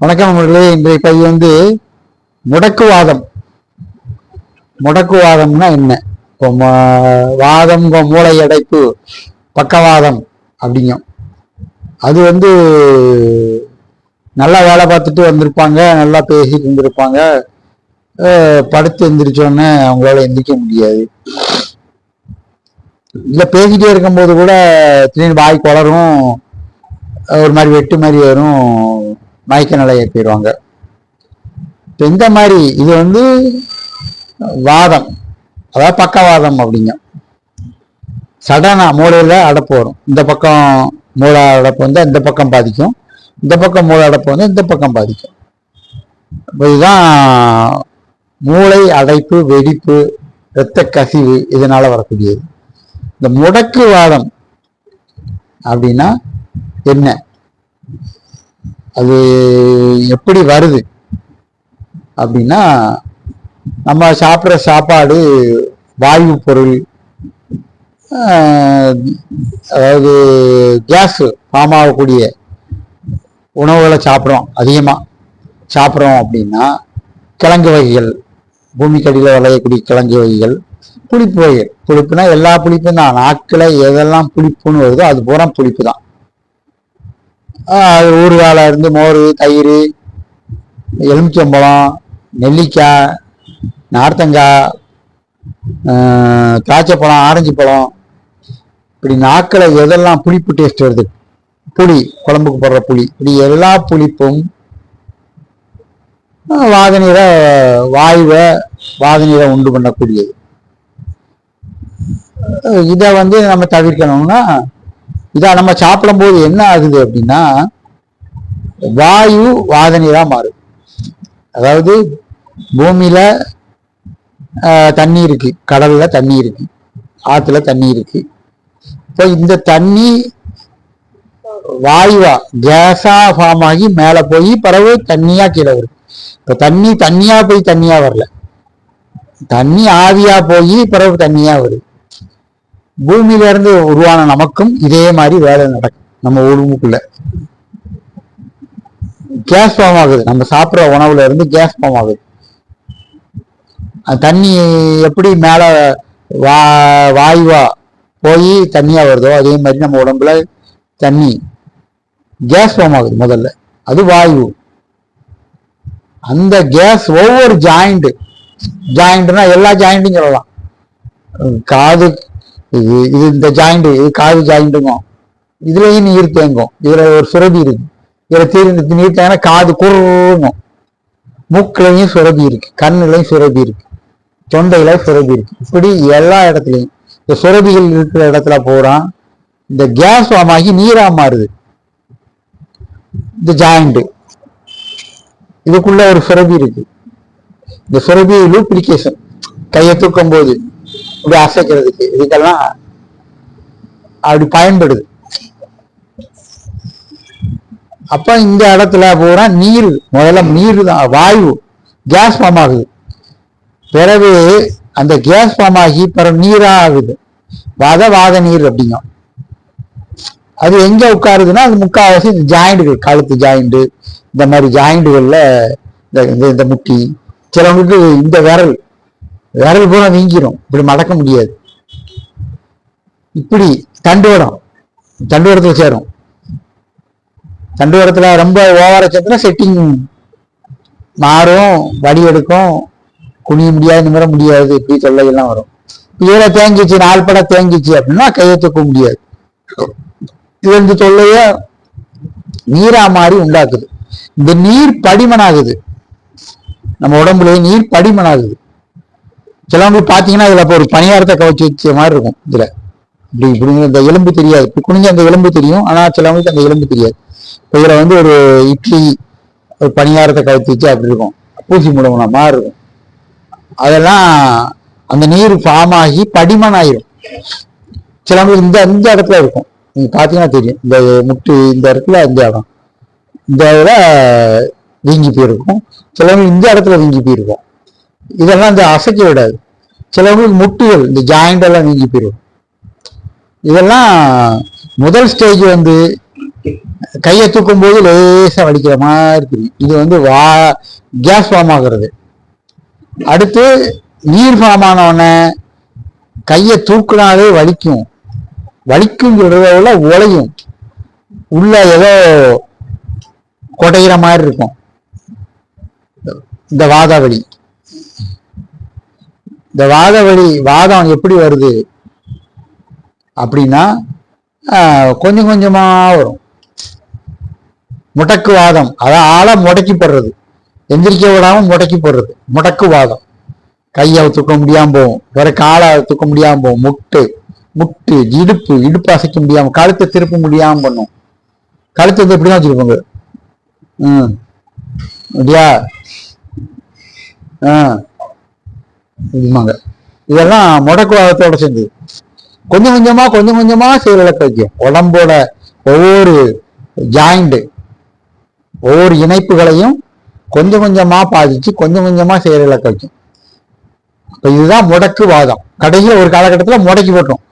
வணக்கம் அவர்களே இன்றைய பதிவு வந்து முடக்குவாதம். முடக்குவாதம்னா என்ன? இப்போ வாதம் மூளை அடைப்பு பக்கவாதம் அப்படிங்கும் அது வந்து நல்லா வேலை பார்த்துட்டு வந்திருப்பாங்க நல்லா பேசிட்டு இருந்திருப்பாங்க படுத்து எந்திரிச்சோடனே அவங்களால எந்திரிக்க முடியாது. இல்லை பேசிட்டே இருக்கும்போது கூட திடீர்னு வாய் குளரும் ஒரு மாதிரி வெட்டு மாதிரி வரும். மயக்க நிலையை போயிடுவாங்க. இப்போ இந்த மாதிரி இது வந்து வாதம். அதாவது பக்கவாதம் அப்படிங்க. சடனா மூளையில அடைப்பு வரும். இந்த பக்கம் மூளை அடப்பு வந்து இந்த பக்கம் பாதிக்கும். இந்த பக்கம் மூளை அடப்பு வந்து இந்த பக்கம் பாதிக்கும். இப்ப இதுதான் மூளை அடைப்பு வெடிப்பு இரத்த கசிவு இதனால வரக்கூடியது. இந்த முடக்கு வாதம் அப்படின்னா என்ன? அது எப்படி வருது? அப்படின்னா நம்ம சாப்பிட்ற சாப்பாடு வாயு பொருள் அதாவது கேஸ் ஃபார்ம் ஆகக்கூடிய உணவுகளை சாப்பிட்றோம் அதிகமாக சாப்பிட்றோம் அப்படின்னா கிழங்கு வகைகள் பூமிக்கடியில் விளையக்கூடிய கிழங்கு வகைகள் புளிப்பு வகைகள். புளிப்புனா எல்லா புளிப்பும் தான். நாக்கில் எதெல்லாம் புளிப்புன்னு வருதோ அது பூரா புளிப்பு தான். அது ஊறுகால இருந்து மோர் தயிர் எலுமிச்சம்பழம் நெல்லிக்காய் நார்த்தங்காய் திராட்சைப்பழம் ஆரஞ்சு பழம் இப்படி நாக்கில் எதெல்லாம் புளிப்பு டேஸ்ட் வருது? புளி குழம்புக்கு போடுற புளி. இப்படி எல்லா புளிப்பும் ஆஹ் வாதநீரை வாயுவை வாதநீரை உண்டு பண்ணக்கூடியது. இதை வந்து நம்ம தவிர்க்கணும்னா இதை நம்ம சாப்பிடும் போது என்ன ஆகுது அப்படின்னா வாயு வாதனையா மாறும். அதாவது பூமியில தண்ணி இருக்கு. கடல்ல தண்ணி இருக்கு. ஆத்துல தண்ணி இருக்கு. இப்போ இந்த தண்ணி வாயுவா கேஸா ஃபார்ம் ஆகி மேல போய் பிறகு தண்ணியா கீழே வரும். இப்போ தண்ணி தண்ணியா போய் தண்ணியா வரல. தண்ணி ஆவியா போய் பிறகு தண்ணியா வருது. பூமியில இருந்து உருவான நமக்கும் இதே மாதிரி வேலை நடக்கும். நம்ம உடம்புக்குள்ள. கேஸ் ஃபார்ம் ஆகுது. நம்ம சாப்பிட்ற உணவுல இருந்து கேஸ் ஃபார்ம் ஆகுது. தண்ணி எப்படி மேல வா வாயுவா போய் தண்ணியா வருதோ அதே மாதிரி நம்ம உடம்புல தண்ணி கேஸ் ஃபார்ம் ஆகுது முதல்ல. அது வாயு. அந்த கேஸ் ஒவ்வொரு ஜாயிண்ட் ஜாயிண்ட்னா எல்லா ஜாயிண்ட்டும் சொல்லலாம். காது இது இது இந்த ஜாயிண்ட் இது காது ஜாயிண்ட்டுங்கும் இதுலயும் நீர் தேங்கும் இதுல ஒரு சுரபி இருக்கு. இதுல தீர் நீர் தேங்கினா காது குறுங்கும் மூக்குலையும் சுரபி இருக்கு. கண்ணுலையும் சுரபி இருக்கு. தொண்டையில சுரபி இருக்கு. இப்படி எல்லா இடத்துலையும் இந்த சுரபிகள் இருக்கிற இடத்துல போறான் இந்த கேஸ் ஃபார்ம் நீரா மாறுது. இந்த ஜாயிண்ட் இதுக்குள்ள ஒரு சுரபி இருக்கு. இந்த சுரபி லூப்ளிகேஷன் கையை தூக்கும் போது இப்படி அசைக்கிறதுக்கு. இதுக்கெல்லாம் அப்படி பயன்படுது. அப்ப இந்த இடத்துல பூரா நீர் முதல்ல நீர் தான் வாயு கேஸ் ஃபார்ம் ஆகுது. பிறகு அந்த கேஸ் ஃபார்ம் ஆகி பிறகு நீரா ஆகுது. வாத வாத நீர் அப்படிங்க அது எங்க உட்காருதுன்னா அது முக்கால்வாசி இந்த ஜாயிண்டுகள் கழுத்து ஜாயிண்ட் இந்த மாதிரி ஜாயிண்டுகள்ல இந்த இந்த- இந்த முட்டி சிலவங்களுக்கு இந்த விரல் விரல் பூரா வீங்கிரும். இப்படி மடக்க முடியாது. இப்படி தண்டுவடம் தண்டுவடத்தில் சேரும். தண்டுவடத்துல ரொம்ப ஓவர சேர்த்துனா செட்டிங் மாறும் வடி எடுக்கும். குனிய முடியாது நிமிர முடியாது இப்படி தொல்லைகள்லாம் வரும். இதுல தேங்கிச்சு நாள் படம் தேங்கிச்சு அப்படின்னா கையை தூக்க முடியாது. இது இந்த தொல்லைய நீரா மாறி உண்டாக்குது. இந்த நீர் படிமனாகுது. நம்ம உடம்புல நீர் படிமனாகுது. சிலவங்களுக்கு பார்த்தீங்கன்னா இதில் இப்போ ஒரு பணியாரத்தை கவச்சி வச்ச மாதிரி இருக்கும் இதில். இப்படி இப்படி இந்த எலும்பு தெரியாது. இப்படி குனிஞ்சு அந்த எலும்பு தெரியும். ஆனால் சிலவங்களுக்கு அந்த எலும்பு தெரியாது. இப்போ இதில் வந்து ஒரு இட்லி ஒரு பணியாரத்தை கவச்சு வச்சு அப்படி இருக்கும். பூசி முடங்கின மாதிரி இருக்கும். அதெல்லாம் அந்த நீர் ஃபார்ம் ஆகி படிமன் ஆயிரும். சிலவங்களுக்கு இந்த இந்த இடத்துல இருக்கும். நீங்கள் பார்த்தீங்கன்னா தெரியும். இந்த முட்டு இந்த இடத்துல இந்த இடம். இந்த இதில் வீங்கி போயிருக்கும். சிலவங்களுக்கு இந்த இடத்துல வீங்கி போயிருக்கும். இதெல்லாம் இந்த அசைக்க விடாது. சிலவங்களுக்கு முட்டுகள் இந்த ஜாயிண்ட் எல்லாம் போயிடும் இதெல்லாம் முதல் ஸ்டேஜ் வந்து கையை தூக்கும் போது லேசாக வலிக்கிற மாதிரி தெரியும். இது வந்து வா கேஸ் ஃபார்ம் ஆகிறது. அடுத்து நீர் ஃபார்ம் ஆனவுடனே கையை தூக்கினாலே வலிக்கும். வலிக்கும் சொல்றத உழையும். உள்ள ஏதோ கொடையிற மாதிரி இருக்கும். இந்த வாதாவளி. இந்த வாத வழி வாதம் எப்படி வருது? அப்படின்னா ஆஹ், கொஞ்சம் கொஞ்சமா வரும். முடக்கு வாதம். அதான் ஆளை முடக்கி போடுறது. எந்திரிக்க விடாம முடக்கி போடுறது. முடக்கு வாதம். கையை தூக்க முடியாமல் போகும். வேற காலை தூக்க முடியாமல் போகும். முட்டு முட்டு இடுப்பு இடுப்பு அசைக்க முடியாமல் கழுத்தை திருப்ப முடியாமல் பண்ணும். கழுத்தை வந்து இப்படிதான் வச்சுருப்பாங்க? ம். அப்படியா? ஆ. இதுமாங்க இதெல்லாம் முடக்குவாதத்தோட சேர்ந்து. கொஞ்சம் கொஞ்சமா கொஞ்சம் கொஞ்சமா செயலிழக்க வைக்கும் உடம்போட ஒவ்வொரு ஜாயிண்ட் ஒவ்வொரு இணைப்புகளையும் கொஞ்சம் கொஞ்சமா பாதிச்சு கொஞ்சம் கொஞ்சமா செயலிழக்க வைக்கும். அப்ப இதுதான் முடக்குவாதம். கடைசியில் ஒரு காலகட்டத்துல முடக்கி போட்டோம்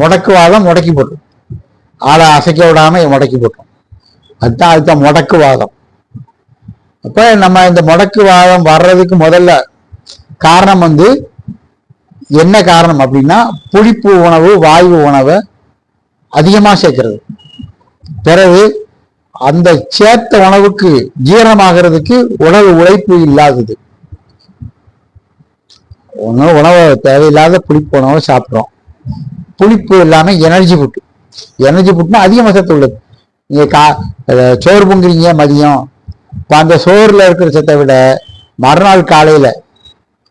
முடக்குவாதம் முடக்கி போட்டோம் ஆளை அசைக்க விடாம முடக்கி போட்டோம் அதுதான் அதுதான் முடக்குவாதம் அப்ப நம்ம இந்த முடக்கு வாதம் வர்றதுக்கு முதல்ல காரணம் வந்து என்ன காரணம் அப்படின்னா புளிப்பு உணவு வாயு உணவை அதிகமா சேர்க்கிறது. பிறகு அந்த சேர்த்த உணவுக்கு ஜீரணமாகிறதுக்கு உணவு உழைப்பு இல்லாதது. உணவு உணவை தேவையில்லாத புளிப்பு உணவை சாப்பிட்றோம். புளிப்பு இல்லாம எனர்ஜி ஃபுட் எனர்ஜி ஃபுட்னா அதிகமாக சேர்த்து உள்ளது. நீங்க கா சோறு பொங்குறீங்க மதியம். இப்போ அந்த சோறுல இருக்கிற சத்தை விட மறுநாள் காலையில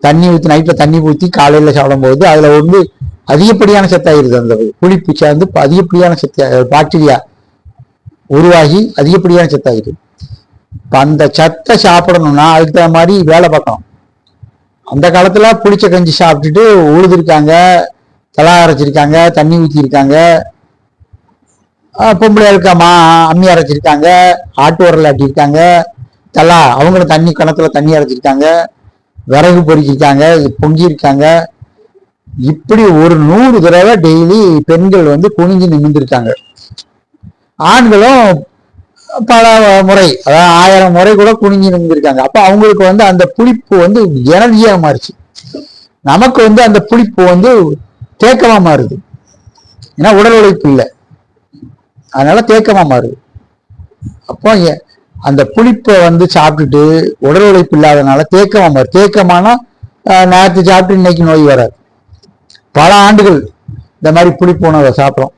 தண்ணி ஊற்றி நைட்டில் தண்ணி ஊற்றி காலையில சாப்பிடும்போது அதுல வந்து அதிகப்படியான சத்தாயிருது அந்த புளிப்பு சேர்ந்து அதிகப்படியான சத்து பாக்டீரியா உருவாகி அதிகப்படியான சத்தாயிருது இப்போ அந்த சத்தை சாப்பிடணும்னா அதுக்கு தகுந்த மாதிரி வேலை பார்க்கணும். அந்த காலத்துல புளிச்ச கஞ்சி சாப்பிட்டுட்டு உழுதுருக்காங்க தலா அரைச்சிருக்காங்க தண்ணி ஊற்றிருக்காங்க பொம்பளை இருக்காமா அம்மி அரைச்சிருக்காங்க ஆட்டு உரல் ஆட்டியிருக்காங்க தலா அவங்களும் தண்ணி கிணத்துல தண்ணி அரைச்சிருக்காங்க விறகு பொறுக்கிருக்காங்க பொங்கியிருக்காங்க. இப்படி ஒரு நூறு தடவை டெய்லி பெண்கள் வந்து குனிஞ்சு நிமிந்திருக்காங்க ஆண்களும் பல முறை அதாவது ஆயிரம் முறை கூட குனிஞ்சு நிமிந்திருக்காங்க அப்போ அவங்களுக்கு வந்து அந்த புளிப்பு வந்து எனர்ஜியா மாறுச்சு. நமக்கு வந்து அந்த புளிப்பு வந்து தேக்கமா மாறுது. ஏன்னா உடல் உழைப்பு இல்லை. அதனால தேக்கமா மாறுது. அப்போ அந்த புளிப்பை வந்து சாப்பிட்டுட்டு உடல் உழைப்பு இல்லாதனால தேக்கமா வரும் தேக்கமானா நேரத்தை சாப்பிட்டு இன்னைக்கு நோய் வராது. பல ஆண்டுகள் இந்த மாதிரி புளிப்பு உணவை சாப்பிட்றோம்.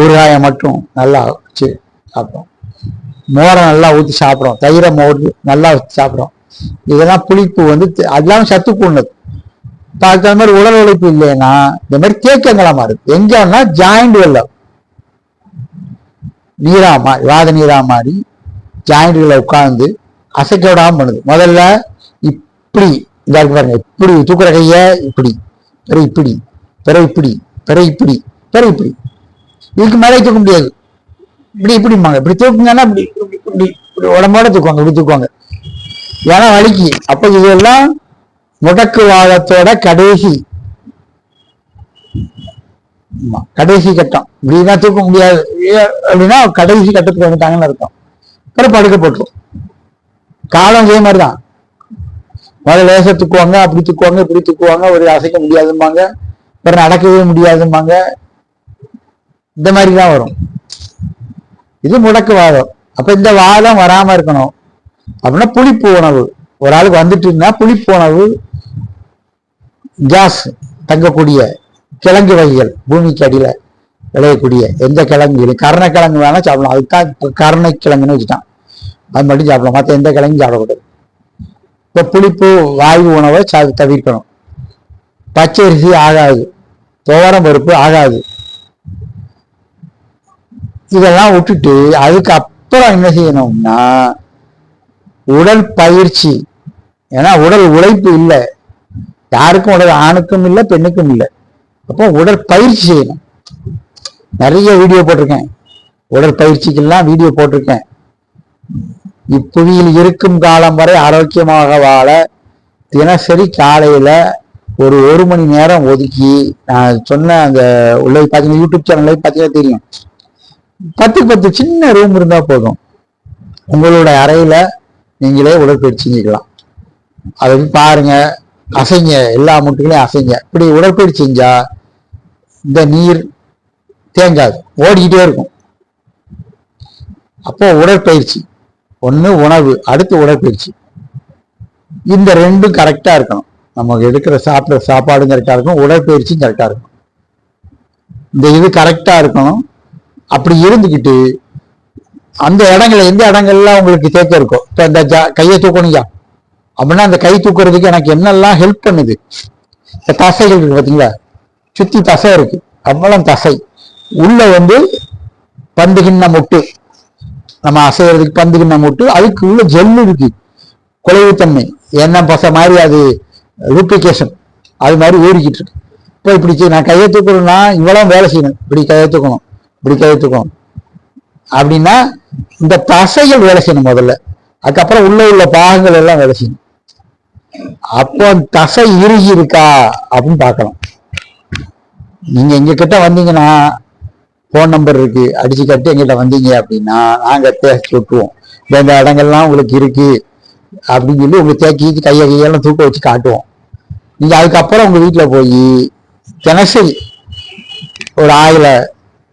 ஊறுகாயை மட்டும் நல்லா வச்சு சாப்பிட்றோம். மோரை நல்லா ஊற்றி சாப்பிட்றோம். தயிரை மோர் நல்லா வச்சு சாப்பிட்றோம். இதெல்லாம் புளிப்பு வந்து அதெல்லாம் சத்துக்கு உள்ளது அதுக்கு தகுந்த மாதிரி உடல் உழைப்பு இல்லைன்னா இந்த மாதிரி தேக்கங்களா மாறுது. எங்கன்னா ஜாயிண்ட் வெள்ளம். நீரா மா வாத நீரா மாறி ஜாயிண்ட்களை உட்கார்ந்து அசைக்க விடாம பண்ணுது. முதல்ல இப்படி இதா இருக்கு பாருங்க. இப்படி தூக்குற கையை இப்படி பிற இப்படி பிற இப்படி பிற இப்படி பிற இப்படி. இதுக்கு மேலே தூக்க முடியாது. இப்படி இப்படிம்பாங்க. இப்படி தூக்குங்கன்னா இப்படி இப்படி இப்படி உடம்போட தூக்குவாங்க. இப்படி தூக்குவாங்க. ஏன்னா வலிக்கு. அப்ப இதெல்லாம் முடக்குவாதத்தோட கடைசி. ஆமா, கடைசி கட்டம். இப்படின்னா தூக்க முடியாது. அப்படின்னா கடைசி கட்டத்துக்கு வந்துட்டாங்கன்னு அர்த்தம். அப்புறம் படுக்க போட்டுரும். காலம் இதே மாதிரிதான். முதல்ல லேசா தூக்குவாங்க அப்படி தூக்குவாங்க இப்படி தூக்குவாங்க ஒரு அசைக்க முடியாதும்பாங்க அப்புறம் நடக்கவே முடியாதும்பாங்க. இந்த மாதிரி தான் வரும். இது முடக்கு வாதம். அப்ப இந்த வாதம் வராம இருக்கணும். அப்படின்னா புளிப்பு உணவு. ஒரு ஆளுக்கு வந்துட்டு இருந்தா புளிப்பு உணவு கேஸ் தங்கக்கூடிய கிழங்கு வகைகள் பூமிக்கு அடியில. விளையக்கூடிய எந்த கிழங்கு கருணக்கிழங்கு வேணால் சாப்பிடலாம். அதுதான் இப்ப கருணைக்கிழங்குன்னு வச்சுட்டான். அது மட்டும் சாப்பிடலாம். மற்ற எந்த கிழங்கும் சாப்பிடக்கூடாது. இப்போ புளிப்பு வாயு உணவை சா- தவிர்க்கணும். பச்சரிசி ஆகாது. துவரம் பருப்பு ஆகாது. இதெல்லாம் விட்டுட்டு அதுக்கப்புறம் என்ன செய்யணும்னா உடல் பயிற்சி. ஏன்னா உடல் உழைப்பு இல்லை. யாருக்கும் உடல் ஆணுக்கும் இல்லை பெண்ணுக்கும் இல்லை. அப்போ உடல் பயிற்சி செய்யணும். நிறைய வீடியோ போட்டிருக்கேன். உடற்பயிற்சிக்கெல்லாம் வீடியோ போட்டிருக்கேன். இப்புவியில் இருக்கும் காலம் வரை ஆரோக்கியமாக வாழ தினசரி காலையில் ஒரு ஒரு மணி நேரம் ஒதுக்கி நான் சொன்ன அந்த உள்ள பார்த்தீங்கன்னா யூடியூப் சேனல்ல பார்த்தீங்கன்னா தெரியும். பத்து பத்து சின்ன ரூம் இருந்தால் போதும். உங்களோட அறையில் நீங்களே உடற்பயிற்சி செஞ்சுக்கலாம். அதை பாருங்க. அசைங்க. எல்லா முட்டுகளையும் அசைங்க. இப்படி உடற்பயிற்சி செஞ்சா இந்த நீர் தேங்காது ஓடிக்கிட்டே இருக்கும். அப்போ உடற்பயிற்சி. ஒன்று உணவு அடுத்து உடற்பயிற்சி. இந்த ரெண்டும் கரெக்டாக இருக்கணும். நம்ம எடுக்கிற சாப்பிட்ற சாப்பாடும் கரெக்டாக இருக்கும் உடற்பயிற்சியும் கரெக்டாக இருக்கும். இந்த இது கரெக்டாக இருக்கணும். அப்படி இருந்துக்கிட்டு அந்த இடங்கள்ல எந்த இடங்கள்ல உங்களுக்கு தேக்கம் இருக்கும் இப்போ இந்த ஜா- கையை தூக்கணுங்க அப்படின்னா அந்த கை தூக்குறதுக்கு எனக்கு என்னெல்லாம் ஹெல்ப் பண்ணுது? இந்த தசைகள் இருக்கு பார்த்தீங்களா சுற்றி தசை இருக்கு. அவ்வளோ தசை. உள்ள வந்து பந்துகிண்ண முட்டு. நம்ம அசைகிறதுக்கு பந்துகிண்ண முட்டு அதுக்கு உள்ள ஜெல் இருக்கு. குலைவுத்தன்மை. என்ன பசை மாதிரி அது லூப்ளிகேஷன் அது மாதிரி ஊறிக்கிட்டு இருக்கு. இப்போ இப்படி நான் கையை தூக்கணும்னா இவ்வளோ வேலை செய்யணும். இப்படி கையை தூக்கணும். இப்படி கையை தூக்கணும். அப்படின்னா இந்த தசைகள் வேலை செய்யணும் முதல்ல. அதுக்கப்புறம் உள்ள உள்ள பாகங்கள் எல்லாம் வேலை செய்யணும். அப்போ தசை இறுகி இருக்கா அப்படின்னு பார்க்கலாம். நீங்க எங்க கிட்ட வந்தீங்கன்னா ஃபோன் நம்பர் இருக்கு. அடிச்சு கட்டி எங்கிட்ட வந்தீங்க அப்படின்னா நாங்கள் தேக்கி சுட்டுவோம். இந்த இடங்கள்லாம் உங்களுக்கு இருக்கு அப்படின்னு சொல்லி உங்களுக்கு தேக்கி கையை கையெல்லாம் தூக்க வச்சு காட்டுவோம். நீங்கள் அதுக்கப்புறம் உங்கள் வீட்டில் போய் தினசரி ஒரு ஆயில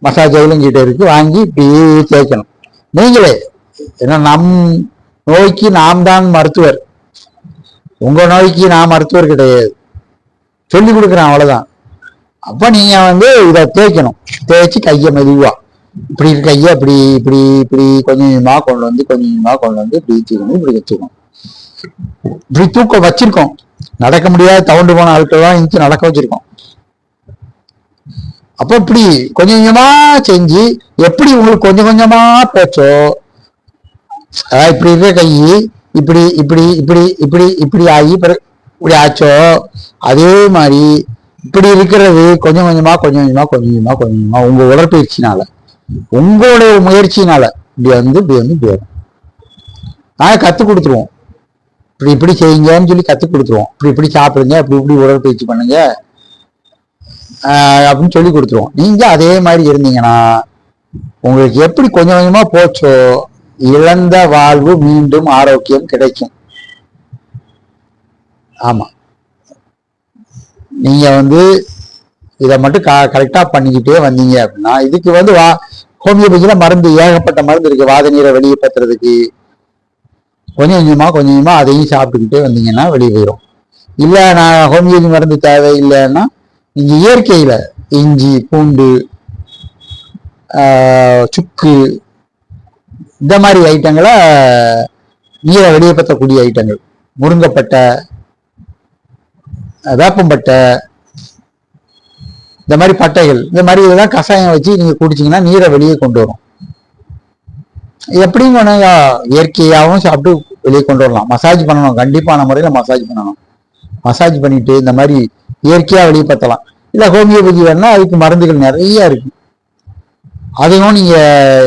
மசாஜ் ஆயிலும் கிட்ட இருக்கு வாங்கி இப்படி தேய்க்கணும். நீங்களே ஏன்னா நம் நோய்க்கு நாம் தான் மருத்துவர். உங்கள் நோய்க்கு நான் மருத்துவர் கிடையாது. சொல்லி கொடுக்குறேன் அவ்வளோதான் அப்ப நீங்க வந்து இதை தேய்க்கணும். தேய்ச்சி கையை மெதுவா. இப்படி இருக்க கையை இப்படி இப்படி இப்படி கொஞ்சம் கொஞ்சமா கொண்டு வந்து கொஞ்சம் கொஞ்சமா கொண்டு வந்து இப்படி தூக்கணும் இப்படி வச்சுக்கணும் இப்படி தூக்க வச்சிருக்கோம். நடக்க முடியாத தவண்டு போன ஆட்கள் இன்ச்சு நடக்க வச்சிருக்கோம். அப்ப இப்படி கொஞ்சம் கொஞ்சமா செஞ்சு எப்படி உங்களுக்கு கொஞ்சம் கொஞ்சமா போச்சோ இப்படி இருக்க கை இப்படி இப்படி இப்படி இப்படி இப்படி ஆகி இப்படி ஆச்சோ அதே மாதிரி இப்படி இருக்கிறது கொஞ்சம் கொஞ்சமா கொஞ்சம் கொஞ்சமா கொஞ்சம் கொஞ்சமா கொஞ்சம் கொஞ்சமா உங்க உடற்பயிற்சினால உங்களுடைய முயற்சினால இப்படி வந்து இப்படி வந்து இப்படி வரும். நாங்க கத்து கொடுத்துருவோம். இப்படி இப்படி செய்யுங்கன்னு சொல்லி கத்து கொடுத்துருவோம். இப்படி இப்படி சாப்பிடுங்க இப்படி இப்படி உடற்பயிற்சி பண்ணுங்க அப்படின்னு சொல்லி கொடுத்துருவோம். நீங்க அதே மாதிரி இருந்தீங்கன்னா உங்களுக்கு எப்படி கொஞ்சம் கொஞ்சமா போச்சோ இழந்த வாழ்வு மீண்டும் ஆரோக்கியம் கிடைக்கும். ஆமா. நீங்கள் வந்து இதை மட்டும் க கரெக்டாக பண்ணிக்கிட்டே வந்தீங்க அப்படின்னா இதுக்கு வந்து வா ஹோமியோபதியில் மருந்து ஏகப்பட்ட மருந்து இருக்குது வாத நீரை வெளியே பத்துறதுக்கு கொஞ்சம் கொஞ்சமாக கொஞ்சம் கொஞ்சமாக அதையும் சாப்பிட்டுக்கிட்டே வந்தீங்கன்னா வெளியே போயிடும் இல்லை நான் ஹோமியோபதி மருந்து தேவை இல்லைன்னா நீங்கள் இயற்கையில் இஞ்சி பூண்டு சுக்கு இந்த மாதிரி ஐட்டங்களை நீரை வெளியே பற்றக்கூடிய ஐட்டங்கள். முருங்கைப்பட்டை வேப்பம்பட்டை இந்த மாதிரி பட்டைகள் இந்த மாதிரி இதெல்லாம் கஷாயம் வச்சு நீங்க குடிச்சிங்கன்னா நீரை வெளியே கொண்டு வரும். எப்படியும் வேணும் இயற்கையாகவும் சாப்பிட்டு வெளியே கொண்டு வரலாம். மசாஜ் பண்ணணும். கண்டிப்பான முறையில் மசாஜ் பண்ணணும். மசாஜ் பண்ணிட்டு இந்த மாதிரி இயற்கையாக வெளியே பத்தலாம் இல்லை ஹோமியோபதி வேணா அதுக்கு மருந்துகள் நிறைய இருக்கு. அதையும் நீங்க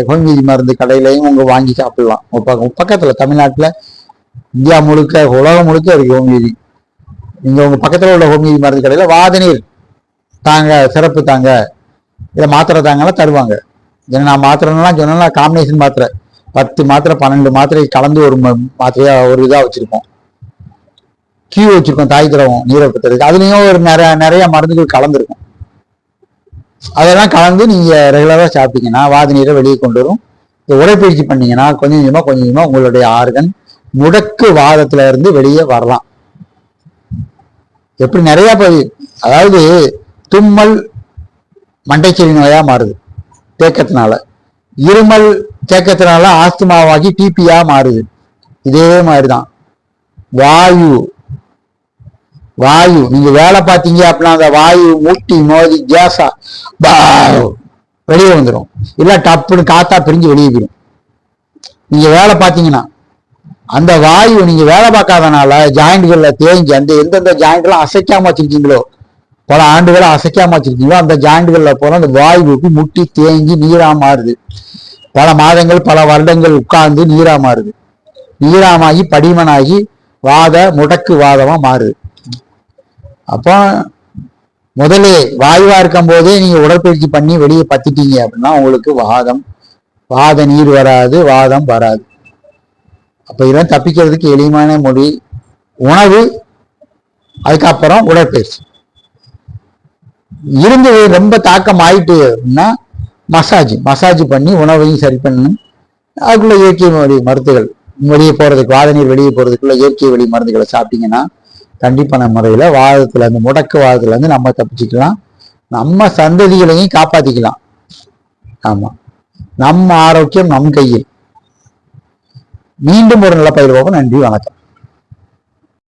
ஹோமியோபதி மருந்து கடையிலையும் உங்க வாங்கி சாப்பிடலாம். பக்கத்துல தமிழ்நாட்டுல இந்தியா முழுக்க உலகம் முழுக்க இருக்கு ஹோமியோபதி. இங்கே உங்கள் பக்கத்தில் உள்ள ஹோமியோபதி மருந்து கடையில் வாதநீர் தாங்க சிறப்பு தாங்க. இதை மாத்திரை தாங்கலாம் தருவாங்க. ஏன்னா நான் மாத்திரைலாம் சொன்னா காம்பினேஷன் மாத்திரை. பத்து மாத்திரை பன்னெண்டு மாத்திரை கலந்து ஒரு மாத்திரையாக ஒரு இதாக வச்சுருப்போம். கியூ வச்சுருக்கோம் தாய் திரவம் நீரை அதுலேயும் ஒரு நிறைய நிறைய மருந்துகள் கலந்துருக்கும். அதெல்லாம் கலந்து நீங்கள் ரெகுலராக சாப்பிட்டீங்கன்னா வாதி நீரை வெளியே கொண்டு வரும். இந்த உடற்பயிற்சி பண்ணீங்கன்னா கொஞ்சம் கொஞ்சமாக கொஞ்சம் கொஞ்சமாக உங்களுடைய ஆர்கன் முடக்கு வாதத்துல இருந்து வெளியே வரலாம். எப்படி நிறைய போய் அதாவது தும்மல் மண்டைச்செடி நோயா மாறுது தேக்கத்தினால. இருமல் தேக்கத்தினால ஆஸ்துமாவாகி டிபியா மாறுது. இதே மாதிரிதான். வாயு. வாயு. நீங்க வேலை பார்த்தீங்க அப்படின்னா அந்த வாயு மூட்டி மோதி கேஸா வெளியே வந்துடும் இல்ல டப்புன்னு காத்தா பிரிஞ்சு வெளியே போயிடும் நீங்க வேலை பார்த்தீங்கன்னா அந்த வாயு நீங்க வேலை பார்க்காதனால ஜாயிண்ட்கள்ல தேங்கி அந்த எந்தெந்த ஜாயிண்ட்லாம் அசைக்காம வச்சிருக்கீங்களோ பல ஆண்டுகளை அசைக்காம வச்சிருக்கீங்களோ அந்த ஜாயிண்ட்கள்ல போல அந்த வாயுவுக்கு முட்டி தேங்கி நீரா மாறுது. பல மாதங்கள் பல வருடங்கள் உட்கார்ந்து நீரா மாறுது. நீராமாகி படிமனாகி வாத முடக்கு வாதமா மாறுது. அப்போ முதலே வாயுவா இருக்கும் போதே நீங்க உடற்பயிற்சி பண்ணி வெளியே பத்திட்டீங்க அப்படின்னா உங்களுக்கு வாதம் வாத நீர் வராது வாதம் வராது. அப்போ இதெல்லாம் தப்பிக்கிறதுக்கு எளிமையான மொழி உணவு அதுக்கப்புறம் உடற்பயிற்சி. இருந்து ரொம்ப தாக்கம் ஆயிட்டு அப்படின்னா மசாஜ் மசாஜ் பண்ணி உணவையும் சரி பண்ணணும். அதுக்குள்ள இயற்கை வழி மருந்துகள் வெளியே போறதுக்கு வாதநீர் வெளியே போறதுக்குள்ள இயற்கை வழி மருந்துகளை சாப்பிட்டீங்கன்னா கண்டிப்பான முறையில வாதத்தில் இருந்து முடக்கு வாதத்துல இருந்து நம்ம தப்பிச்சுக்கலாம். நம்ம சந்ததிகளையும் காப்பாத்திக்கலாம். ஆமா. நம்ம ஆரோக்கியம் நம் கையில். மீண்டும் ஒரு நல்ல பயிர் நன்றி வணக்கம்.